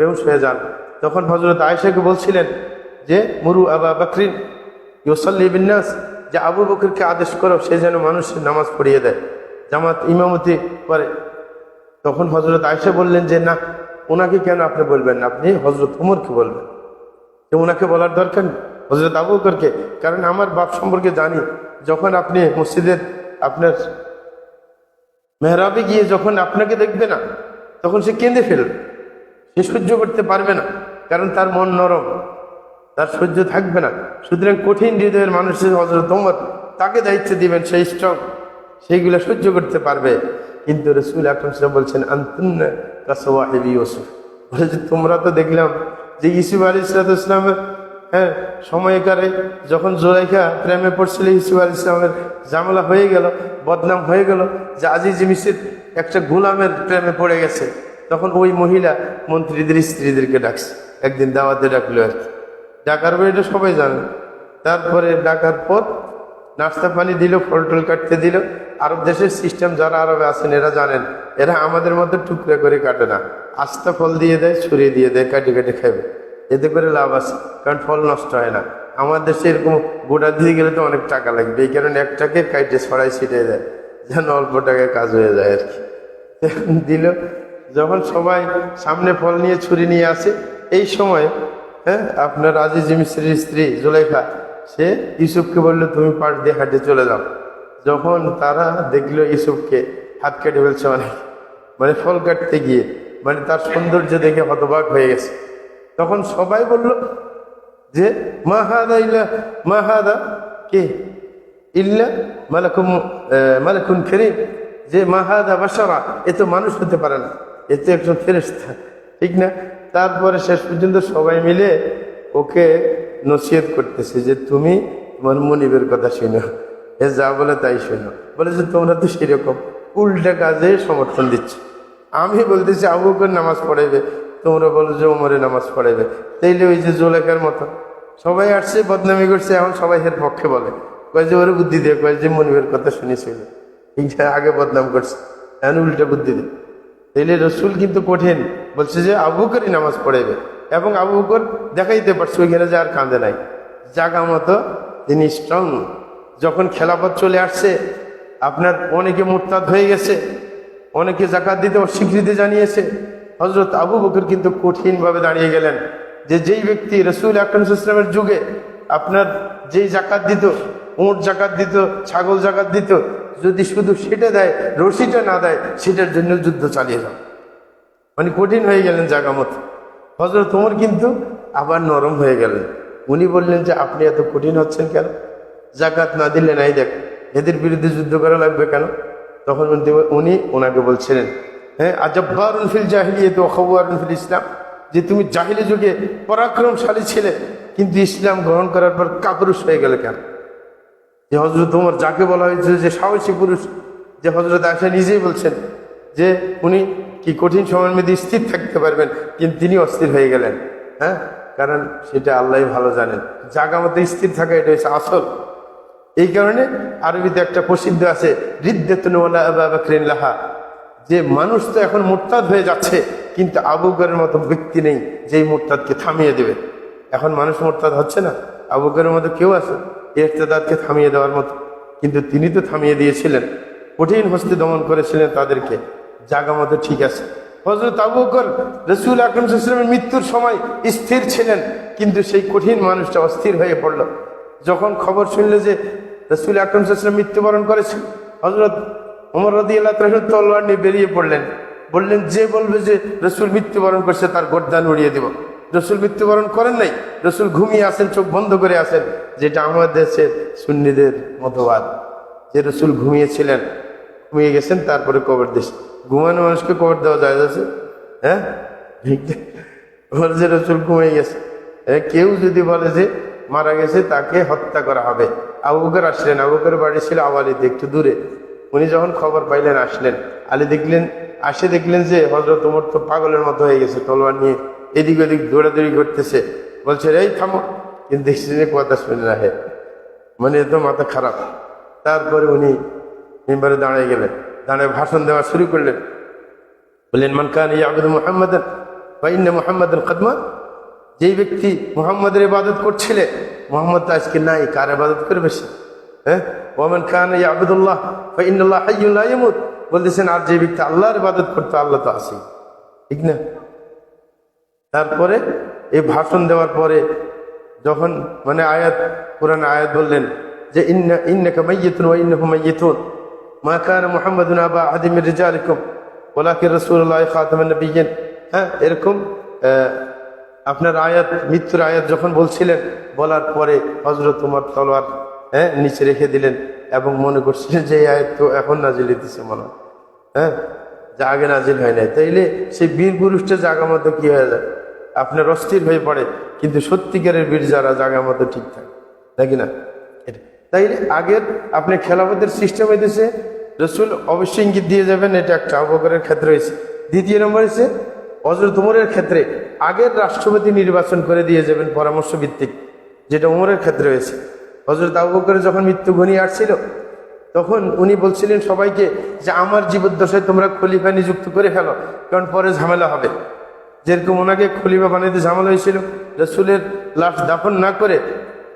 বেহুশ হয়ে যান। তখন হজরত আয়েশাকে বলছিলেন যে, মুরু আবা বাকরিন ইউসল্লি বিন্যাস যে, আবু বকরকে আদেশ করো, সে যেন মানুষের নামাজ পড়িয়ে দেয়, জামাত ইমামতি করে। তখন হজরত আয়েশা বললেন যে, না ওনাকে কেন আপনি বলবেন না? আপনি হজরত উমরকে বলবেন। যে ওনাকে বলার দরকার নেই। হজরত আবু বকরকে, কারণ আমার বাপ সম্পর্কে জানি। যখন আপনি মসজিদের আপনার মেহরাবে গিয়ে যখন আপনাকে দেখবে না, তখন সে কেঁদে ফেলবে। সে সহ্য করতে পারবে না, কারণ তার মন নরম, তার সহ্য থাকবে না। সুতরাং কঠিন হৃদয়ের মানুষের হজরত তোমার তাকে দায়িত্ব দিবেন, সেই স্ট্রং, সেইগুলো সহ্য করতে পারবে। কিন্তু রসুল আকরম সাহেব বলছেন, আন্তুন্না বলে তোমরা তো দেখলাম যে ইসুফ আলী ইসলামের হ্যাঁ সময়কারে যখন জোরাইখা প্রেমে পড়ছিল ইসুফ আলী ইসলামের ঝামেলা হয়ে গেল, বদনাম হয়ে গেল যে, আজিজ মিসির একটা গোলামের প্রেমে পড়ে গেছে। তখন ওই মহিলা মন্ত্রীদের স্ত্রীদেরকে ডাকছে। একদিন দাওয়াতে ডাকলো আর কি। ডাকার পর এটা সবাই জানে। তারপরে ডাকার পর নাস্তা পানি দিল, ফল টল কাটতে দিল। আরব দেশের সিস্টেম যারা আরবে আছেন, এরা জানেন, এরা আমাদের মধ্যে টুকরা করে কাটে না। আস্তা ফল দিয়ে দেয় ছড়িয়ে দিয়ে দেয়, কাটে কাটে খাবে এতে করে লাভ আছে, কারণ ফল নষ্ট হয় না। আমার দেশে এরকম গোটা দিয়ে গেলে তো অনেক টাকা লাগবে। এই কারণে একটাকে কাইটে ছড়াই ছিটিয়ে দেয়, যেন অল্প টাকায় কাজ হয়ে যায় আর কি। দিল যখন সবাই সামনে ফল নিয়ে ছুরি নিয়ে আসে এই সময় হ্যাঁ আপনার আজিজ মিস্ত্রির স্ত্রী জুলেখা সে ইউসুফকে বলল তুমি পাট দিয়ে হাঁটে চলে যাও। যখন তারা দেখল ইউসুফকে হাত কেটে ফেলছে অনেক মানে ফল কাটতে গিয়ে মানে তার সৌন্দর্য দেখে হতবাক হয়ে গেছে। তখন সবাই বলল যে মা হাদা ইল্লা মা হাদা কে? ইল্লা মালাকুম আহ, মালাকুন ফেরিম যে মাহাদা বাসারা এ তো মানুষ হতে পারে না। এ তো একজন ফেরেস্তা ঠিক না? তারপরে শেষ পর্যন্ত সবাই মিলে ওকে নসিহত করতেছে যে তুমি তোমার মনিবের কথা শুনো। এ যা বলে তাই শোনো। বলে যে, তোমরা তো সেরকম উল্টা কাজে সমর্থন দিচ্ছ। আমি বলতেছি, আবু বকর নামাজ পড়াইবে, তোমরা বলো যে ওমরে নামাজ পড়াইবে। তাইলে ওই যে জোলেখার মতো সবাই আসছে, বদনামি করছে, এখন সবাই এর পক্ষে বলে। কয় যে, ওরে বুদ্ধি দিয়ে কয় যে, মনিবের কথা শুনেছিল। এইটা আগে বদনাম করছে, এখন উল্টা বুদ্ধি দিয়ে তাইলে রসুল কিন্তু কঠিন। বলছে যে আবু বকরই নামাজ পড়াইবে। এবং আবু বকর দেখাইতে পারছে, ওইখানে যে আর কাঁদে নাই। জাগা মতো তিনি স্ট্রং যখন খেলাপথ চলে আসছে, আপনার অনেকে মোরতাদ হয়ে গেছে, অনেকে জাকাত দিতে অস্বীকৃতি জানিয়েছে। হজরত আবু বকর কিন্তু কঠিনভাবে দাঁড়িয়ে গেলেন। যে যেই ব্যক্তি রসুল আকরম ইসলামের যুগে আপনার যেই জাকাত দিত, উঁট জাকাত দিত, ছাগল জাকাত দিত যদি শুধু সেটা দেয়, রশিটা না দেয়, সেটার জন্য যুদ্ধ চালিয়ে যাও। মানে কঠিন হয়ে গেলেন জাগা মতো হজরত ওমর কিন্তু আবার নরম হয়ে গেলেন। উনি বললেন যে, আপনি এত কঠিন হচ্ছেন কেন? জাকাত না দিলে নাই দেখ, এদের বিরুদ্ধে যুদ্ধ করা লাগবে কেন? তখন উনি- ওনাকে বলছিলেন হ্যাঁ আজব্বারুন ফিল জাহিলিয়ত ও খবুয়ারুন ফিল ইসলাম। যে তুমি জাহিলি যুগে পরাক্রমশালী ছিলে, কিন্তু ইসলাম গ্রহণ করার পর কাপুরুষ হয়ে গেলে কেন? যে হজরত উমর যাকে বলা হয়েছে যে সাহসী পুরুষ, যে হজরত আশা নিজেই বলছেন যে উনি কি কঠিন সময়ের মধ্যে স্থির থাকতে পারবেন, কিন্তু তিনি অস্থির হয়ে গেলেন। হ্যাঁ? কারণ সেটা আল্লাহ ভালো জানেন। জাগা মতো স্থির থাকা এটা হচ্ছে আসল। এই কারণে আরবিতে একটা প্রসিদ্ধ আছে লাহা। যে মানুষ তো এখন মোরতাদ হয়ে যাচ্ছে, কিন্তু আবু বকরের মতো ব্যক্তি নেই যেই মোরতাদকে থামিয়ে দেবে। এখন মানুষ মোরতাদ হচ্ছে না। আবু বকরের মতো কেউ আছে? ইরতেদাদকে থামিয়ে দেওয়ার মতো। কিন্তু তিনি তো থামিয়ে দিয়েছিলেন। কঠিন হস্তে দমন করেছিলেন তাদেরকে। জাগা মতো ঠিক আছে। হজরত আবু বকর রসুল আকরম সাল্লামের মৃত্যুর সময় স্থির ছিলেন, কিন্তু সেই কঠিন মানুষটা অস্থির হয়ে পড়ল। যখন খবর শুনলে যে রসুল আকরম সাল্লাম মৃত্যুবরণ করেছে হজরত ওমর রদি আল্লাহ তলোয়ার নিয়ে বেরিয়ে পড়লেন। বললেন, যে বলবে যে রসুল মৃত্যুবরণ করছে, তার গর্দান উড়িয়ে দেব। রসুল মৃত্যুবরণ করেন নাই, রসুল ঘুমিয়ে আসেন, চোখ বন্ধ করে আসেন। যেটা আমাদের দেশের সুন্নিদের মতবাদ। যে রসুল ঘুমিয়েছিলেন, ঘুমিয়ে গেছেন, তারপরে কবর দিস ঘুমানো মানুষকে কবর দেওয়া যায় আছে হ্যাঁ? যে রসুল ঘুমিয়ে গেছে। কেউ যদি বলে যে মারা গেছে, তাকে হত্যা করা হবে। আবু বকর আসলেন আবুকের বাড়ি ছিল আওয়ালিতে একটু দূরে। উনি যখন খবর পাইলেন, আসলেন। আলী দেখলেন, আসে দেখলেন যে হজরত ওমর তো পাগলের মতো হয়ে গেছে, তলোয়ার নিয়ে এদিক ওদিক দৌড়াদৌড়ি করতেছে। বলছে, এই থামো। কিন্তু দেখছি যে কথা শুনে না হে মানে এ তো মাথা খারাপ। তারপরে উনি মেম্বারে দাঁড়িয়ে গেলেন। দাঁড়িয়ে ভাষণ দেওয়া শুরু করলেন। বললেন, মান কান ইয়াবুদ মুহাম্মাদান বা ইন্না মোহাম্মদ কদমা যেই ব্যক্তি মোহাম্মদের ইবাদত করছিলে মোহাম্মদ তো আজকে নাই, কার ইবাদত করবে সে? হ্যাঁ? ওমান খান আবদুল্লাহ বা ইন্নাল্লাহ হাইয়ুল্লাহ ইয়ামুত। বলতেছেন, আর যে ব্যক্তি আল্লাহর ইবাদত করতো, আল্লাহ তো আসি ঠিক না? তারপরে এই ভাষণ দেওয়ার পরে যখন মানে আয়াত, কোরআন আয়াত বললেন যে ইন্না, ইন্নাকা মাইয়িতুন ওয়া ইন্নাহুম মাইয়িতুন। মা কানা মুহাম্মাদুন আবা আহাদিম মির রিজালিকুম, ওয়ালাকিন রাসূলুল্লাহ খাতামান নবিয়্যিন। হ্যাঁ এরকম আপনার আয়াত, মৃত্যুর আয়াত যখন বলছিলেন, বলার পরে হজরত উমর তলোয়ার হ্যাঁ নিচে রেখে দিলেন এবং মনে করছিলেন যে এই আয়াত তো এখন নাজিল হইতেছে মনে হয়। হ্যাঁ যা আগে নাজিল হয় নাই। তাইলে সেই বীর পুরুষটা জাগা মতো কি হয়ে যায়? আপনার অস্থির হয়ে পড়ে, কিন্তু সত্যিকারের বীর যারা জাগা মতো ঠিক থাকে। নাকি না। তাইলে আগের আপনি খেলাফতের সিস্টেম হইতেছে, রসুল অবশ্যই ইঙ্গিত দিয়ে যাবেন, এটা একটা অবকরের ক্ষেত্রে হয়েছে দ্বিতীয় নম্বর হচ্ছে হজরত উমরের ক্ষেত্রে আগের রাষ্ট্রপতি নির্বাচন করে দিয়ে যাবেন পরামর্শ ভিত্তিক যেটা উমরের ক্ষেত্রে হয়েছে। হজরত আবু বকরের যখন মৃত্যু ঘনিয়ে আসছিল, তখন উনি বলছিলেন সবাইকে যে, আমার জীবদ্দশায় তোমরা খলিফা নিযুক্ত করে ফেলো, কারণ পরে ঝামেলা হবে। যেরকম ওনাকে খলিফা বানাইতে ঝামেলা হয়েছিল, রসুলের লাশ দাফন না করে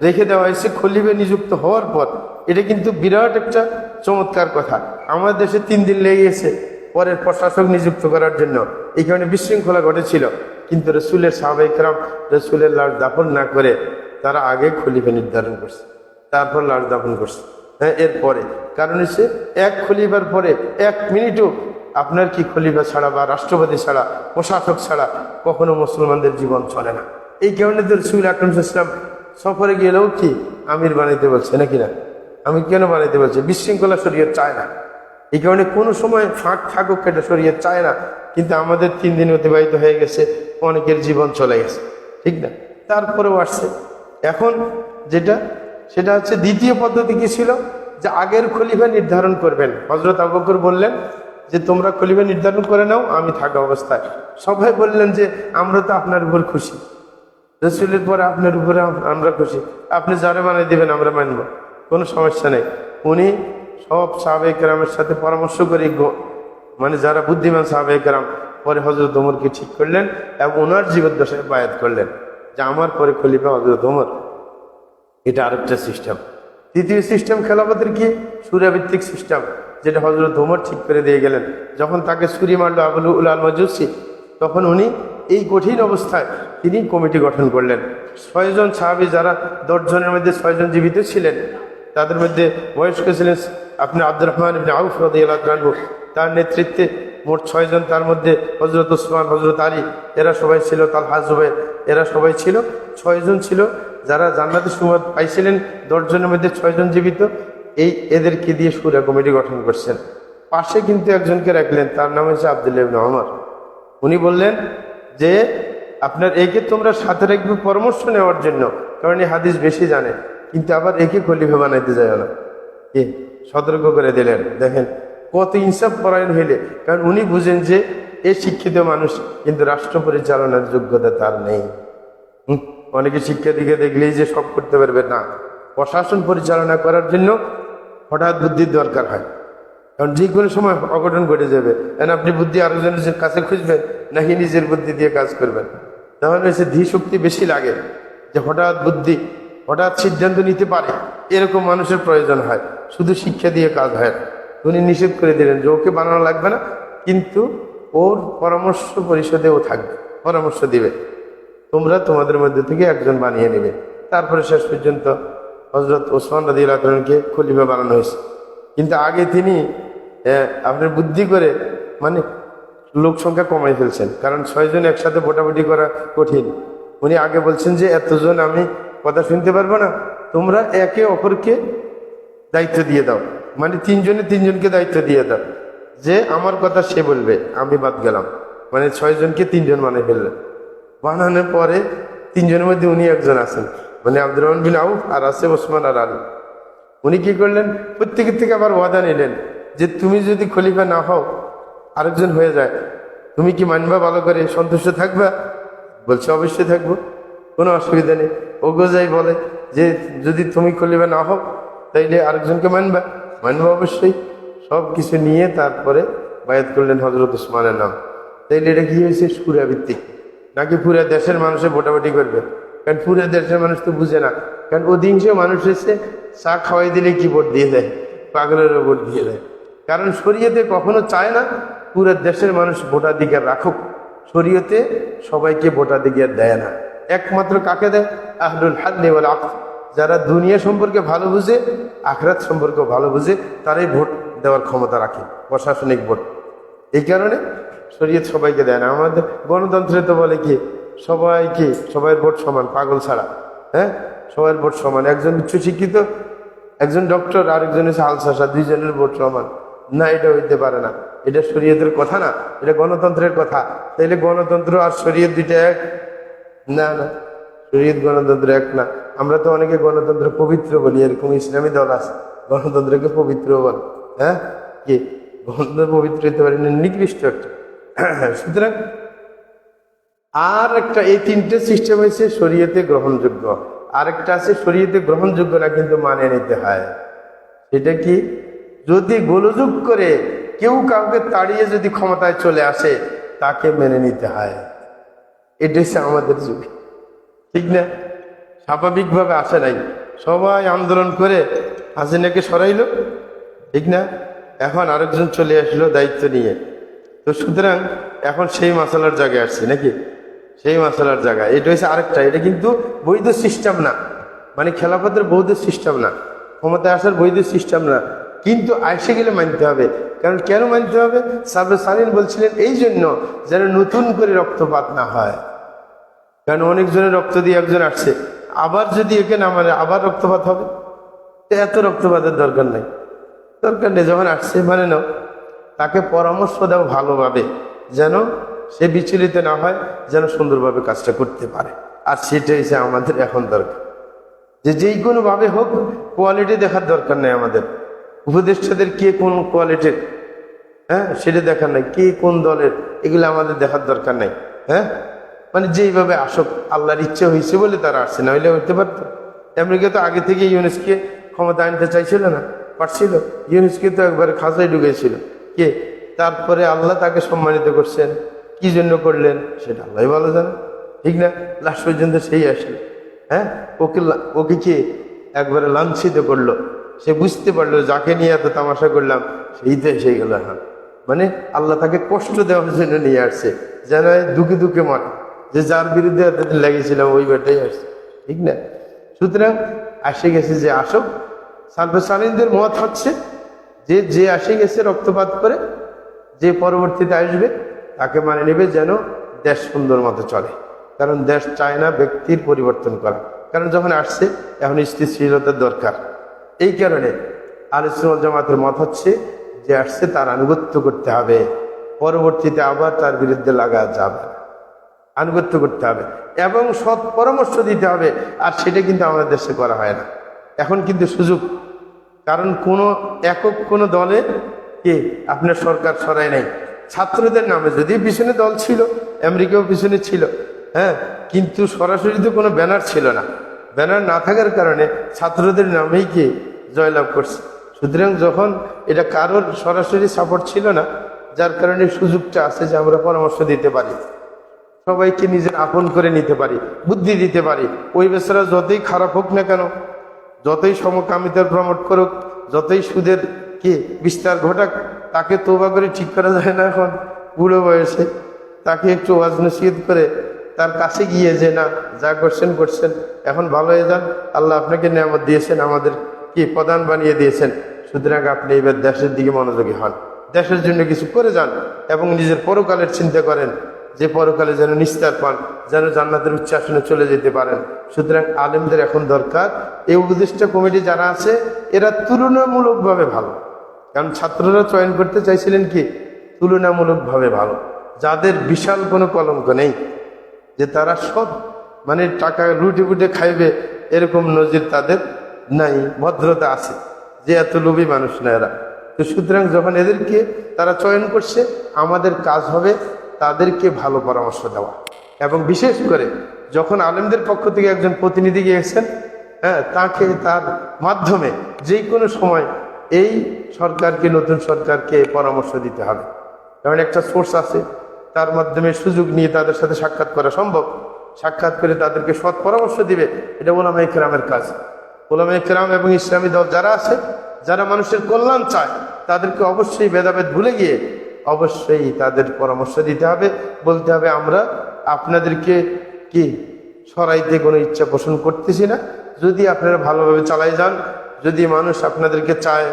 রেখে দেওয়া হয়েছে, খলিফা নিযুক্ত হওয়ার পর, এটা কিন্তু বিরাট একটা চমৎকার কথা। আমাদের দেশে তিন দিন লেগে গেছে, পরের প্রশাসক নিযুক্ত করার জন্য। এই কারণে বিশৃঙ্খলা ঘটেছিল। কিন্তু রসুলের সাহাবাইকরাম রসুলের লাশ দাফন না করে, তারা আগে খলিফা নির্ধারণ করছে, তারপর লাশ দাফন করছে। হ্যাঁ এরপরে। কারণ হচ্ছে, এক খলিফার পরে এক মিনিটও আপনার কি খলিফা ছাড়া বা রাষ্ট্রপতি ছাড়া, প্রশাসক ছাড়া কখনো মুসলমানদের জীবন চলে না? এই কারণে তো রসুল আকরম ইসলাম সফরে গেলেও কি আমির বানাইতে বলছে নাকি না? আমি কেন বানাইতে বলছি? বিশৃঙ্খলা শরীয়ত চায় না। এই কারণে কোনো সময় ফাঁক থাকুক, এটা শরীয়ত চায় না। কিন্তু আমাদের তিন দিন অতিবাহিত হয়ে গেছে, অনেকের জীবন চলে গেছে। ঠিক না? তারপরেও আসছে। এখন যেটা, সেটা হচ্ছে দ্বিতীয় পদ্ধতি কি ছিল? যে আগের খলিফা নির্ধারণ করবেন। হজরত আবকর বললেন যে তোমরা খলিফা নির্ধারণ করে নাও, আমি থাকা অবস্থায়। সবাই বললেন যে, আমরা তো আপনার উপর খুশি। রসুলের পরে আপনার উপরে আমরা খুশি। আপনি যারা বানিয়ে দেবেন, আমরা মানব। কোনো সমস্যা নেই। উনি সব সাহাবাহিক রামের সাথে পরামর্শ করে মানে যারা বুদ্ধিমান সাহাবাহিক রাম পরে হজরত ওমরকে ঠিক করলেন এবং ওনার জীবদ্দশায় বায়াত করলেন যে, আমার পরে খলিফা হজরত ওমর। এটা আরেকটা সিস্টেম তৃতীয় সিস্টেম খেলাফতের কি? সুরাভিত্তিক সিস্টেম যেটা হজরত ওমর ঠিক করে দিয়ে গেলেন। যখন তাকে সুরি মারল আবুল উল আল মজুসি, তখন উনি এই কঠিন অবস্থায় তিনি কমিটি গঠন করলেন। ছয়জন সাহাবি যারা দশজনের মধ্যে ছয়জন জীবিত ছিলেন, তাদের মধ্যে বয়স্ক ছিলেন আপনি আব্দুর রহমান ইবনে আউফ আনহু। তার নেতৃত্বে মোট ছয়জন তার মধ্যে হজরত ওসমান হজরত আলী, এরা সবাই ছিল, তালহা জুবাইর এরা সবাই ছিল। ছয়জন ছিল যারা জান্নাতের সুবাদ পাইছিলেন। দশজনের মধ্যে ছয়জন জীবিত। এই এদেরকে দিয়ে সুরা কমিটি গঠন করছেন। পাশে কিন্তু একজনকে রাখলেন, তার নাম হচ্ছে আবদুল্লাহ ওমর। উনি বললেন যে, আপনার একে তোমরা সাথে রাখবে পরামর্শ নেওয়ার জন্য, কারণ এই হাদিস বেশি জানে, কিন্তু আবার একে খলিফা বানাইতে যায় না। এ সতর্ক করে দিলেন। দেখেন, কত ইনসাফ পরায়ণ হইলে, কারণ উনি বুঝেন যে, এ শিক্ষিত মানুষ, কিন্তু রাষ্ট্র পরিচালনার যোগ্যতা তার নেই। অনেকে শিক্ষা দিকে দেখলেই যে সব করতে পারবে না। প্রশাসন পরিচালনা করার জন্য হঠাৎ বুদ্ধির দরকার হয়। কারণ যে কোনো সময় অঘটন ঘটে যাবে। কারণ আপনি বুদ্ধি আরেকজনের কাছে খুঁজবেন, নাকি নিজের বুদ্ধি দিয়ে কাজ করবেন। তাহলে সে ধী শক্তি বেশি লাগে যে হঠাৎ বুদ্ধি, হঠাৎ সিদ্ধান্ত নিতে পারে। এরকম মানুষের প্রয়োজন হয়। শুধু শিক্ষা দিয়ে কাজ হয় না। উনি নিষেধ করে দিলেন যে ওকে বানানো লাগবে না, কিন্তু ওর পরামর্শ পরিষদে ও থাকবে। পরামর্শ দিবে। তোমরা তোমাদের মধ্যে থেকে একজন বানিয়ে নেবে। তারপরে শেষ পর্যন্ত হজরত ওসমান রাদি আল্লাহকে খলিফা বানানো হয়েছে। কিন্তু আগে তিনি আপনার বুদ্ধি করে মানে লোক সংখ্যা কমাই ফেলছেন। কারণ ছয়জন একসাথে ভোটাভুটি করা কঠিন। উনি আগে বলছেন যে, এতজন আমি কথা শুনতে পারব না। তোমরা একে অপরকে দায়িত্ব দিয়ে দাও। মানে তিনজনে তিনজনকে দায়িত্ব দিয়ে দাও। যে আমার কথা সে বলবে, আমি বাদ গেলাম। মানে ছয়জনকে তিনজন মানে ফেললেন। বানানোর পরে তিনজনের মধ্যে উনি একজন আছেন। মানে আব্দুর রহমান বিন আউফ আর আছে ওসমান আর আলী। উনি কি করলেন? প্রত্যেকের থেকে আবার ওয়াদা নিলেন যে তুমি যদি খলিফা না হও, আরেকজন হয়ে যায়। তুমি কি মানবা, ভালো করে সন্তুষ্ট থাকবা? বলছে, অবশ্যই থাকব। কোনো অসুবিধা নেই। ও গোজাই বলে যে যদি তুমি খলিফা না হও, তাইলে আরেকজনকে মানবা। মানবা অবশ্যই। সব কিছু নিয়ে তারপরে বায়াত করলেন হজরত উসমানের নাম। তাইলে এটা কি হয়েছে? সুরাভিত্তিক নাকি পুরা দেশের মানুষে ভোটাভুটি করবে? কারণ পুরো দেশের মানুষ তো বুঝে না। কারণ অধিকাংশ মানুষ এসে চা খাওয়াই দিলে কি ভোট দিয়ে দেয়? পাগলেরও ভোট দিয়ে দেয়। কারণ শরীয়তে কখনো চায় না, পুরো দেশের মানুষ ভোটাধিকার রাখুক। শরীয়তে সবাইকে ভোটাধিকার দেয় না। একমাত্র কাকে দেয়? আহলুল হাল্লি আকদ যারা দুনিয়া সম্পর্কে ভালো বুঝে, আখরাত সম্পর্কে ভালো বুঝে, তারাই ভোট দেওয়ার ক্ষমতা রাখে, প্রশাসনিক ভোট। এই কারণে শরীয়ত সবাইকে দেয় না। আমাদের গণতন্ত্রে তো বলে কি সবাইকে সবাই ভোট সমান, পাগল ছাড়া হ্যাঁ? সবার ভোট সমান, একজন উচ্চশিক্ষিত একজন ডক্টর আরেকজন হচ্ছে আলসাসা দুইজনের ভোট সমান। না, এটা হইতে পারে না। এটা শরীয়তের কথা না, এটা গণতন্ত্রের কথা। তাইলে গণতন্ত্র আর শরীয়ত দুইটা এক? না না, শরীয়ত গণতন্ত্র এক না। আমরা তো অনেকে গণতন্ত্র পবিত্র বলি, এরকম ইসলামী দল আছে, গণতন্ত্রকে পবিত্র বল হ্যাঁ? কি? গণতন্ত্র পবিত্র হইতে পারে না, নিকৃষ্ট একটা। সুতরাং আর একটা এই তিনটে সিস্টেম হয়েছে শরীয়তে গ্রহণযোগ্য। আরেকটা আছে শরীয়তে গ্রহণযোগ্য না কিন্তু মানে নিতে হয়। সেটা কি? যদি গোলযোগ করে কেউ কাউকে তাড়িয়ে যদি ক্ষমতায় চলে আসে, তাকে মেনে নিতে হয়। এটা হচ্ছে আমাদের যুগ। ঠিক না? স্বাভাবিকভাবে আসে নাই। সবাই আন্দোলন করে হাসিনাকে সরাইলো। ঠিক না? এখন আরেকজন চলে আসলো দায়িত্ব নিয়ে। তো সুতরাং এখন সেই মশালার জায়গায় আসছে, নাকি? সেই মশালার জায়গায় এটা হচ্ছে আরেকটা, এটা কিন্তু বৈধ সিস্টেম না। মানে খেলাফতের বৈধ সিস্টেম না। ক্ষমতায় আসার বৈধ সিস্টেম না। কিন্তু আইসে গেলে মানতে হবে। কারণ কেন মানতে হবে? সাবে সালিন বলছিলেন এই জন্য যেন নতুন করে রক্তপাত না হয়। কারণ অনেকজনের রক্ত দিয়ে একজন আসছে। আবার যদি একে না মানে আবার রক্তপাত হবে? তো এত রক্তপাতের দরকার নেই। দরকার নেই, যখন আসছে মানে নাও। তাকে পরামর্শ দাও ভালোভাবে। যেন সে বিচলিত না হয় যেন সুন্দরভাবে কাজটা করতে পারে। আর সেটা হচ্ছে আমাদের এখন দরকার। যে যেই কোনোভাবে হোক কোয়ালিটি দেখার দরকার নেই আমাদের। উপদেষ্টাদের কে কোন কোয়ালিটির হ্যাঁ সেটা দেখার নাই। কে কোন দলের? এগুলো আমাদের দেখার দরকার নাই। হ্যাঁ? মানে যেইভাবে আসক, আল্লাহর ইচ্ছে হয়েছে বলে তারা আসছে না হইলে হইতে পারত। আমেরিকা তো আগে থেকে ইউনেস্কে ক্ষমতা আনতে চাইছিল না, পারছিল। ইউনেস্কে তো একবার খাঁচাই ঢুকেছিল। কে? তারপরে আল্লাহ তাকে সম্মানিত করছেন। কি জন্য করলেন? সেটা আল্লাহ ভালো জানে। ঠিক না? লাস্ট পর্যন্ত সেই আসলো। হ্যাঁ? ওকে ওকে কি একবারে লাঞ্ছিত করল। সে বুঝতে পারল, যাকে নিয়ে এত তামাশা করলাম, সেই তো এসে গেল হ্যাঁ মানে আল্লাহ তাকে কষ্ট দেওয়ার জন্য নিয়ে আসছে। যেন দুঃখে দুঃখে মরে। যে যার বিরুদ্ধে এতদিন লেগেছিলাম, ওই বেটাই আসছে। ঠিক না? সুতরাং আসে গেছে যে আসক। সালফে সালিনদের মত হচ্ছে যে যে আসে গেছে রক্তপাত করে, যে পরবর্তীতে আসবে তাকে মানে নেবে যেন দেশ সুন্দর মতো চলে। কারণ দেশ চায় না ব্যক্তির পরিবর্তন করা। কারণ যখন আসছে, এখন স্থিতিশীলতার দরকার। এই কারণে আলোচনা জামাতের মত হচ্ছে যে আসছে তার আনুগত্য করতে হবে। পরবর্তীতে আবার তার বিরুদ্ধে লাগা যাবে আনুগত্য করতে হবে। এবং সৎ পরামর্শ দিতে হবে। আর সেটা কিন্তু আমাদের দেশে করা হয় না। এখন কিন্তু সুযোগ। কারণ কোনো একক কোনো দলে কে আপনার সরকার সরাই নাই। ছাত্রদের নামে যদি পিছনে দল ছিল, আমেরিকাও পিছনে ছিল হ্যাঁ কিন্তু সরাসরি তো কোনো ব্যানার ছিল না। ব্যানার না থাকার কারণে ছাত্রদের নামেই কে জয়লাভ করছে। সুতরাং যখন এটা কারোর সরাসরি সাপোর্ট ছিল না, যার কারণে সুযোগটা আছে যে আমরা পরামর্শ দিতে পারি, সবাইকে নিজের আপন করে নিতে পারি, বুদ্ধি দিতে পারি। ওই বেচারা যতই খারাপ হোক না কেন, যতই সমকামিতার প্রমোট করুক, যতই সুদের কি বিস্তার ঘটাক তাকে তোবা করে ঠিক করা যায় না এখন। বুড়ো বয়সে তাকে একটু ওয়াজ নসিহত করে তার কাছে গিয়ে যে, না, যা করছেন করছেন। এখন ভালো হয়ে যান। আল্লাহ আপনাকে নিয়ামত দিয়েছেন আমাদের কি প্রধান বানিয়ে দিয়েছেন। সুতরাং আপনি এবার দেশের দিকে মনোযোগী হন। দেশের জন্য কিছু করে যান এবং নিজের পরকালের চিন্তা করেন যে, পরকালে যেন নিস্তার পান, যেন জান্নাতের উচ্চাসনে চলে যেতে পারেন। সুতরাং আলেমদের এখন দরকার। এই উপদেষ্টা কমিটি যারা আছে, এরা তুলনামূলকভাবে ভালো। কারণ ছাত্ররা চয়ন করতে চাইছিলেন কি? তুলনামূলকভাবে ভালো। যাদের বিশাল কোনো কলঙ্ক নেই, যে তারা সব মানে টাকা রুটে ফুটে খাইবে, এরকম নজির তাদের নাই, ভদ্রতা আছে, যে এত লোভী মানুষ না এরা। তো সুতরাং যখন এদেরকে তারা চয়ন করছে, আমাদের কাজ হবে তাদেরকে ভালো পরামর্শ দেওয়া। এবং বিশেষ করে যখন আলেমদের পক্ষ থেকে একজন প্রতিনিধি গিয়েছেন হ্যাঁ তাকে তার মাধ্যমে যে কোনো সময় এই সরকারকে, নতুন সরকারকে পরামর্শ দিতে হবে। কারণ একটা সোর্স আছে, তার মাধ্যমে সুযোগ নিয়ে তাদের সাথে সাক্ষাৎ করা সম্ভব। সাক্ষাৎ করে তাদেরকে সৎ পরামর্শ দিবে, এটা ওলামা ইকরামের কাজ। ওলামা ইকরাম এবং ইসলামী দল যারা আছে, যারা মানুষের কল্যাণ চায়, তাদেরকে অবশ্যই ভেদাভেদ ভুলে গিয়ে অবশ্যই তাদের পরামর্শ দিতে হবে। বলতে হবে, আমরা আপনাদেরকে কি সরাইতে কোনো ইচ্ছা পোষণ করতেছি না? যদি আপনারা ভালোভাবে চালাই যান যদি মানুষ আপনাদেরকে চায়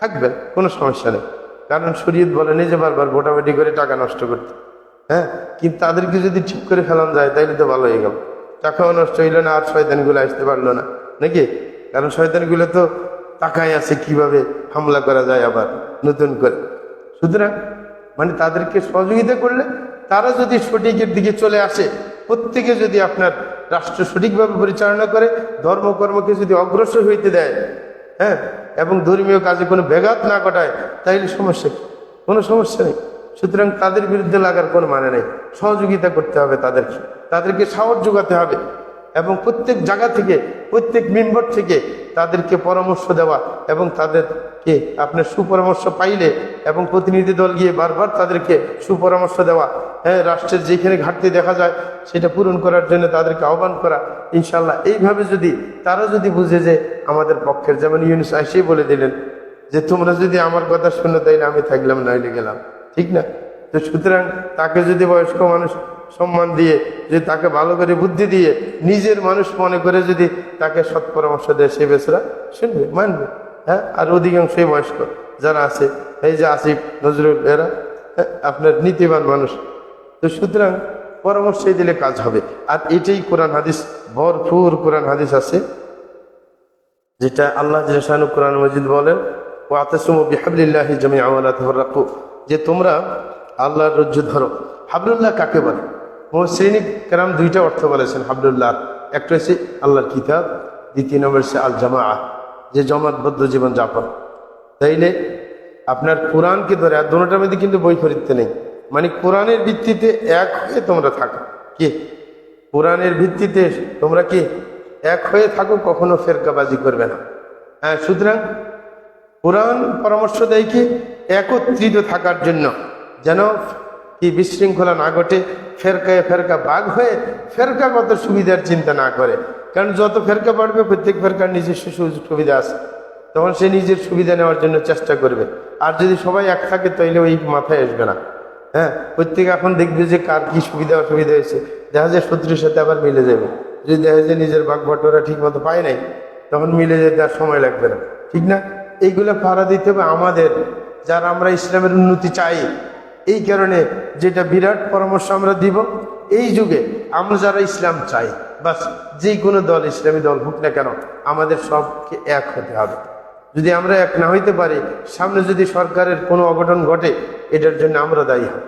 থাকবেন কোনো সমস্যা নেই। কারণ শরীয়ত বলে, নিজে বারবার ভোটাভুটি করে টাকা নষ্ট করতে। হ্যাঁ? কিন্তু তাদেরকে যদি ঠিক করে ফেলানো যায়, তাইলে তো ভালো হয়ে গেল। টাকাও নষ্ট হইল না, আর শয়তানগুলো আসতে পারল না। নাকি? কারণ শয়তানগুলো তো টাকায় আছে কীভাবে হামলা করা যায় আবার, নতুন করে। সুতরাং মানে তাদেরকে সহযোগিতা করলে তারা যদি সঠিকের দিকে চলে আসে, প্রত্যেকে যদি আপনার রাষ্ট্র সঠিকভাবে পরিচালনা করে, ধর্মকর্মকে যদি অগ্রসর হইতে দেয় হ্যাঁ? এবং ধর্মীয় কাজে কোনো ব্যাঘাত না ঘটায় তাইলে সমস্যা কি? কোনো সমস্যা নেই। সুতরাং তাদের বিরুদ্ধে লাগার কোনো মানে নেই। সহযোগিতা করতে হবে তাদেরকে। তাদেরকে সাহস যোগাতে হবে। এবং প্রত্যেক জায়গা থেকে, প্রত্যেক মেম্বার থেকে তাদেরকে পরামর্শ দেওয়া এবং তাদেরকে আপনার সুপরামর্শ পাইলে এবং প্রতিনিধি দল গিয়ে বারবার তাদেরকে সুপরামর্শ দেওয়া হ্যাঁ রাষ্ট্রের যেখানে ঘাটতি দেখা যায় সেটা পূরণ করার জন্য তাদেরকে আহ্বান করা। ইনশাল্লাহ এইভাবে যদি, তারা যদি বুঝে যে আমাদের পক্ষের, যেমন ইউনুস আইসেই বলে দিলেন যে, তোমরা যদি আমার কথা শুনো তাইলে আমি থাকলাম, নাইলে গেলাম। ঠিক না? তো সুতরাং তাকে যদি বয়স্ক মানুষ সম্মান দিয়ে যে তাকে ভালো করে বুদ্ধি দিয়ে নিজের মানুষ মনে করে যদি তাকে সৎ পরামর্শ দেয় সে বেসরা শুনবে মানবে। হ্যাঁ? আর অধিকাংশই বয়স্ক যারা আছে এই যে আসিফ নজরুল এরা হ্যাঁ, আপনার নীতিবান মানুষ। তো সুতরাং পরামর্শই দিলে কাজ হবে। আর এটাই কোরআন হাদিস ভরপুর কোরআন হাদিস আছে যেটা আল্লাহ জিলাসানু কোরআন মজিদ বলেন ও আতসুম বিহাবলিল্লাহি জমি আমলা যে তোমরা আল্লাহর রজ্জু ধরো। হাবলুল্লাহ কাকে বলে? শ্রেণি কেরাম দুইটা অর্থ বলেছেন হাবলুল্লাহ একটা হচ্ছে আল্লাহর কিতাব, দ্বিতীয় নম্বর হচ্ছে আল জামা যে জমাতবদ্ধ জীবন যাপন। তাইলে আপনার কোরআনকে ধরে, আর দোনোটার মধ্যে কিন্তু বই খরিদতে নেই। মানে কোরআনের ভিত্তিতে এক হয়ে তোমরা থাকো। কি? কোরআনের ভিত্তিতে তোমরা কি এক হয়ে থাকো, কখনো ফেরকাবাজি করবে না। হ্যাঁ সুতরাং কোরআন পরামর্শ দেয় কি, একত্রিত থাকার জন্য। যেন কি বিশৃঙ্খলা না ঘটে, ফেরকায় ফেরকা বাঘ হয়ে ফেরকা ফেরকাগত সুবিধার চিন্তা না করে। কারণ যত ফেরকা বাড়বে, প্রত্যেক ফেরকার নিজস্ব সুবিধা আছে। তখন সে নিজের সুবিধা নেওয়ার জন্য চেষ্টা করবে। আর যদি সবাই এক থাকে, তাইলে ওই মাথায় আসবে না। হ্যাঁ প্রত্যেকে এখন দেখবে যে কার কি সুবিধা, অসুবিধা হয়েছে। দেখা যায় শত্রুর সাথে আবার মিলে যাবে। যদি দেখা যায় নিজের বাঘ ভট্টরা ঠিক মতো পায় নাই, তখন মিলে যেতে আর সময় লাগবে না। ঠিক না? এইগুলো পাড়া দিতে হবে আমাদের। যারা আমরা ইসলামের উন্নতি চাই এই কারণে যেটা বিরাট পরামর্শ আমরা দিব, এই যুগে আমরা যারা ইসলাম চাই, বাস যে কোনো দল, ইসলামী দল হোক না কেন, আমাদের সবকে এক হতে হবে। যদি আমরা এক না হইতে পারি, সামনে যদি সরকারের কোনো অঘটন ঘটে, এটার জন্য আমরা দায়ী হব।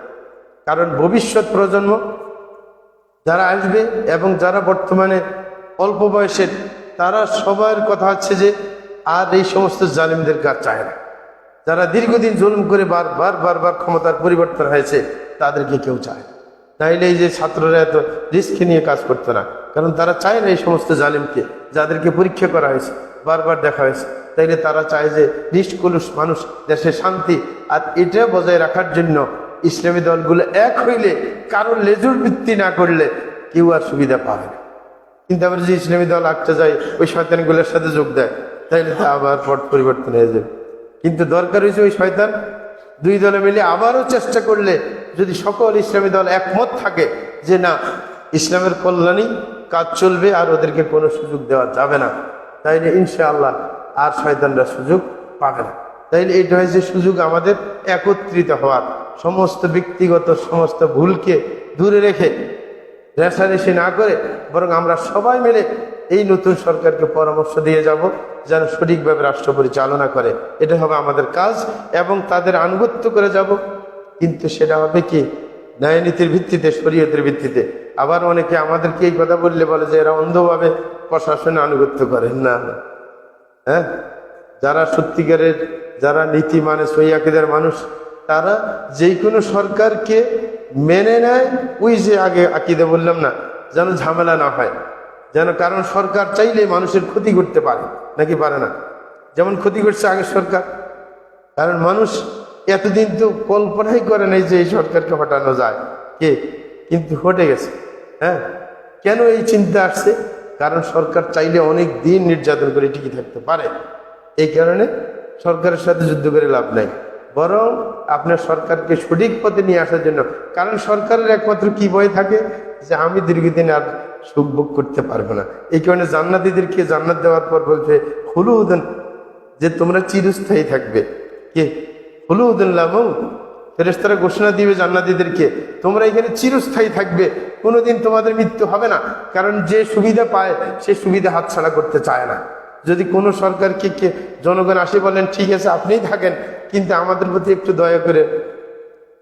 কারণ ভবিষ্যৎ প্রজন্ম যারা আসবে এবং যারা বর্তমানে অল্প বয়সের, তারা সবার কথা হচ্ছে যে, আর এই সমস্ত জালিমদের কাজ চায় না। যারা দীর্ঘদিন জুলুম করে বারবার বারবার ক্ষমতার পরিবর্তন হয়েছে, তাদেরকে কেউ চায়। তাইলে এই যে ছাত্ররা এত রিস্ক নিয়ে কাজ করতো না। কারণ তারা চায় না এই সমস্ত জালিমকে, যাদেরকে পরীক্ষা করা হয়েছে বারবার দেখা হয়েছে। তাইলে তারা চায় যে নিষ্কলুষ মানুষ, দেশে শান্তি। আর এটা বজায় রাখার জন্য ইসলামী দলগুলো এক হইলে কারোর লেজুর ভিত্তি না করলে কেউ আর সুবিধা পাবে না। কিন্তু আবার যে ইসলামী দল আটটা যায়, ওই শয়তানগুলোর সাথে যোগ দেয়, তাইলে তা আবার পট পরিবর্তন হয়ে যাবে। কিন্তু দরকার হয়েছে ওই শয়তান। দুই দলে মিলে আবারও চেষ্টা করলে যদি সকল ইসলামী দল একমত থাকে যে না, ইসলামের কল্যাণই কাজ চলবে আর ওদেরকে কোনো সুযোগ দেওয়া যাবে না, তাইলে ইনশাআল্লাহ আর শয়তানরা সুযোগ পাবে না। তাইলে এটা হয়েছে সুযোগ আমাদের একত্রিত হওয়ার। সমস্ত ব্যক্তিগত, সমস্ত ভুলকে দূরে রেখে রেশারেশি না করে বরং আমরা সবাই মিলে এই নতুন সরকারকে পরামর্শ দিয়ে যাব যেন সঠিকভাবে রাষ্ট্র পরিচালনা করে। এটা হবে আমাদের কাজ এবং তাদের আনুগত্য করে যাব। কিন্তু সেটা হবে কি? ন্যায়নীতির ভিত্তিতে, শরীয়তের ভিত্তিতে। আবার অনেকে আমাদেরকে এই কথা বললে বলে যে এরা অন্ধভাবে প্রশাসনে আনুগত্য করে। না না। হ্যাঁ? যারা সত্যিকারের, যারা নীতি মানে সৈয়াকিদের মানুষ, তারা যে কোনো সরকারকে মেনে নেয়, ওই যে আগে আকিদে বললাম না, যেন ঝামেলা না হয়, যেন কারণ সরকার চাইলে মানুষের ক্ষতি করতে পারে, নাকি পারে না? যেমন ক্ষতি করছে আগের সরকার। কারণ মানুষ এতদিন তো কল্পনাই করে নাই যে এই সরকারকে হটানো যায়। কে? কিন্তু হটে গেছে। হ্যাঁ? কেন এই চিন্তা আসছে? কারণ সরকার চাইলে অনেক দিন নির্যাতন করে টিকে থাকতে পারে। এই কারণে সরকারের সাথে যুদ্ধ করে লাভ নাই। বরং আপনার সরকারকে সঠিক পথে নিয়ে আসার জন্য। কারণ সরকারের একমাত্র কি ভয় থাকে? যে আমি দীর্ঘদিন আর সুখ ভোগ করতে পারব না। এই কারণে জান্নাতিদেরকে জান্নাত দেওয়ার পর বলছে হুলু উদন যে তোমরা চিরস্থায়ী থাকবে। কে? হুলু উদন লাভং ফেরেস্তারা ঘোষণা দিবে জান্নাতিদেরকে, তোমরা এখানে চিরস্থায়ী থাকবে। কোনোদিন তোমাদের মৃত্যু হবে না। কারণ যে সুবিধা পায়, সে সুবিধা হাতছাড়া করতে চায় না। যদি কোনো সরকারকে কে জনগণ আসে বলেন, ঠিক আছে, আপনিই থাকেন। কিন্তু আমাদের প্রতি একটু দয়া করে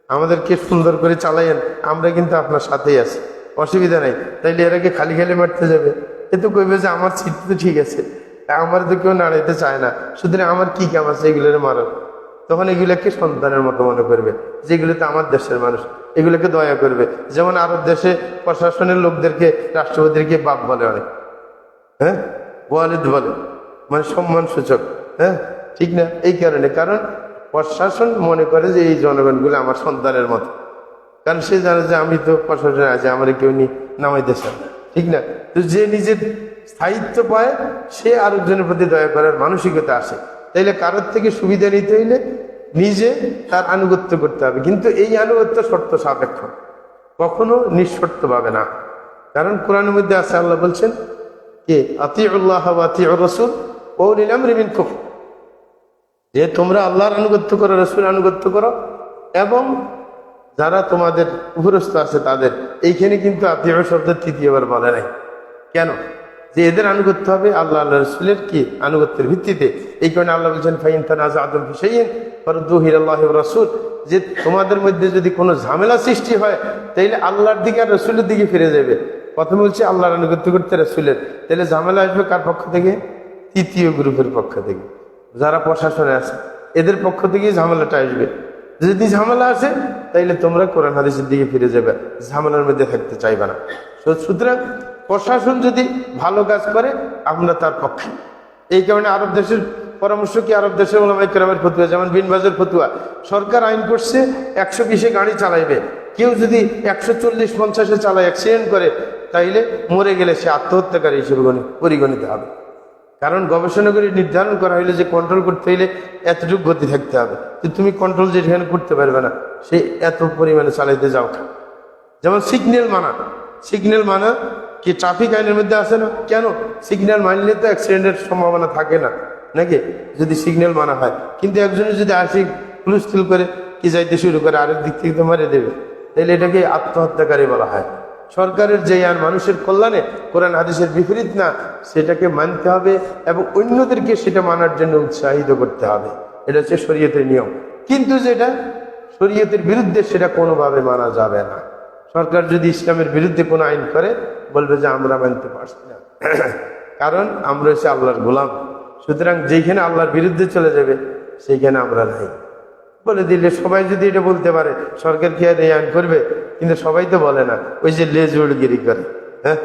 আমাদেরকে সুন্দর করে চালাইয়েন আমরা কিন্তু আপনার সাথেই আছি। অসুবিধা নাই। তাইলে এরাকে খালি খালি মারতে যাবে। এ তো কইবে যে আমার সিট তো ঠিক আছে। আমার তো কেউ নাড়াইতে চায় না। সুতরাং আমার কি কাম আছে এগুলোর মারার তখন এগুলোকে সন্তানের মতো মনে করবে। যেগুলো তো আমার দেশের মানুষ, এগুলোকে দয়া করবে। যেমন আরব দেশে প্রশাসনের লোকদেরকে রাষ্ট্রপতিকে বাপ বলে অনেক। হ্যাঁ? ওয়ালিদ বলে। মানে সম্মান সূচক হ্যাঁ? ঠিক না? এই কারণে। কারণ প্রশাসন মনে করে যে এই জনগণগুলো আমার সন্তানের মতো। কারণ সে জানে যে আমি তো প্রশাসনে আছি, আমার কেউ নি নামাইতে চায় ঠিক না? তো যে নিজের স্থায়িত্ব পায়, সে আরেকজনের প্রতি দয়া করার মানসিকতা আসে। তাইলে কারোর থেকে সুবিধা নিতে হইলে নিজে তার আনুগত্য করতে হবে। কিন্তু এই আনুগত্য শর্ত সাপেক্ষ। কখনো নিঃশর্ত পাবে না। কারণ কোরআনের মধ্যে আছে, আল্লাহ বলছেন, কে? আতি আতিউল্লাহ আতি রসুল ও নিলাম রিমিন যে তোমরা আল্লাহর আনুগত্য করো রসুল আনুগত্য করো, এবং যারা তোমাদের উপরস্থ আছে তাদের। এইখানে কিন্তু আত্মীয় শব্দের তৃতীয়বার বলে নাই। কেন? যে এদের আনুগত্য হবে আল্লাহ আল্লাহ রসুলের কি আনুগত্যের ভিত্তিতে? এই কারণে আল্লাহ বলছেন, ফাইন তানাজ আদম হুসাইন ফরদুহির আল্লাহ রসুল। যে তোমাদের মধ্যে যদি কোনো ঝামেলা সৃষ্টি হয়, তাইলে আল্লাহর দিকে আর রসুলের দিকে ফিরে যাবে। প্রথমে বলছে, আল্লাহর আনুগত্য করতে রসুলের। তাহলে ঝামেলা আসবে কার পক্ষ থেকে? তৃতীয় গ্রুপের পক্ষ থেকে। যারা প্রশাসনে আছে, এদের পক্ষ থেকে ঝামেলাটা আসবে। যদি ঝামেলা আসে, তাইলে তোমরা কোরআন হাদিসের দিকে ফিরে যাবে, ঝামেলার মধ্যে থাকতে চাইবে না। সুতরাং প্রশাসন যদি ভালো কাজ করে, আমরা তার পক্ষে। এই কারণে আরব দেশের পরামর্শ কি, আরব দেশের ওলামাই কেরামের ফতুয়া, যেমন বিনবাজের ফতুয়া, সরকার আইন করছে, একশো বিশে গাড়ি চালাইবে। কেউ যদি একশো চল্লিশ পঞ্চাশে চালায়, অ্যাক্সিডেন্ট করে, তাইলে মরে গেলে সে আত্মহত্যাকারী হিসেবে গণি- পরিগণিত হবে। কারণ গবেষণা করে নির্ধারণ করা হইলে যে কন্ট্রোল করতে হইলে এতটুকু গতি থাকতে হবে। তো তুমি কন্ট্রোল যেখানে করতে পারবে না, সে এত পরিমাণে চালাইতে যাও। যেমন সিগন্যাল মানা। সিগন্যাল মানা কি ট্রাফিক আইনের মধ্যে আসে না? কেন? সিগন্যাল মানলে তো অ্যাক্সিডেন্টের সম্ভাবনা থাকে না। নাকি? যদি সিগন্যাল মানা হয়। কিন্তু একজনে যদি আসি, হুলস্থুল করে, কি যাইতে শুরু করে, আরেক দিক থেকে তো মারে দেবে। তাহলে এটাকে আত্মহত্যাকারী বলা হয়। সরকারের যে আর মানুষের কল্যাণে কোরআন হাদিসের বিপরীত না, সেটাকে মানতে হবে এবং অন্যদেরকে সেটা মানার জন্য উৎসাহিত করতে হবে। এটা হচ্ছে শরীয়তের নিয়ম। কিন্তু যেটা, শরীয়তের বিরুদ্ধে সেটা কোনোভাবে মানা যাবে না। সরকার যদি ইসলামের বিরুদ্ধে কোনো আইন করে, বলবে যে আমরা মানতে পারছি না। কারণ আমরা হচ্ছে আল্লাহর গোলাম। সুতরাং যেখানে আল্লাহর বিরুদ্ধে চলে যাবে, সেইখানে আমরা নাই। বলে দিলে সবাই যদি এটা বলতে পারে, সরকার কি আর এই আইন করবে? কিন্তু সবাই তো বলে না, ওই যে লেজুড়গিরি করে হ্যাঁ?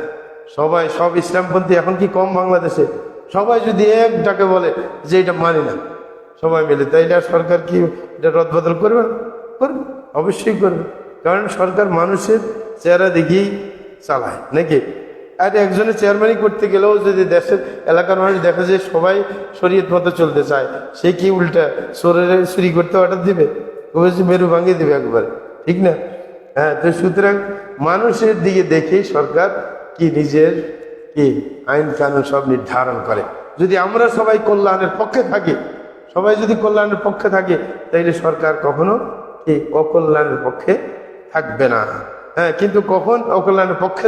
সবাই, সব ইসলামপন্থী এখন কি কম বাংলাদেশে? সবাই যদি এক ডাকে বলে যে এটা মানি না, সবাই মিলে তাইলে আর সরকার কি এটা রদবদল করবে? করবে, অবশ্যই করবে। কারণ সরকার মানুষের চেহারা দেখেই চালায়, নাকি? আর একজনের চেয়ারম্যানই করতে গেলেও যদি দেশের এলাকার মানুষ দেখা যায় সবাই শরীয়ত মতো চলতে চায়, সে কি উল্টা চোরের চুরি করতে অর্ডার দিবে? মেরু ভাঙিয়ে দিবে একবার, ঠিক না? হ্যাঁ তো সুতরাং মানুষের দিকে দেখে সরকার কি নিজের কি আইন কানুন সব নির্ধারণ করে। যদি আমরা সবাই কল্যাণের পক্ষে থাকি, সবাই যদি কল্যাণের পক্ষে থাকে, তাইলে সরকার কখনো কি অকল্যাণের পক্ষে থাকবে না। হ্যাঁ কিন্তু কখন অকল্যাণের পক্ষে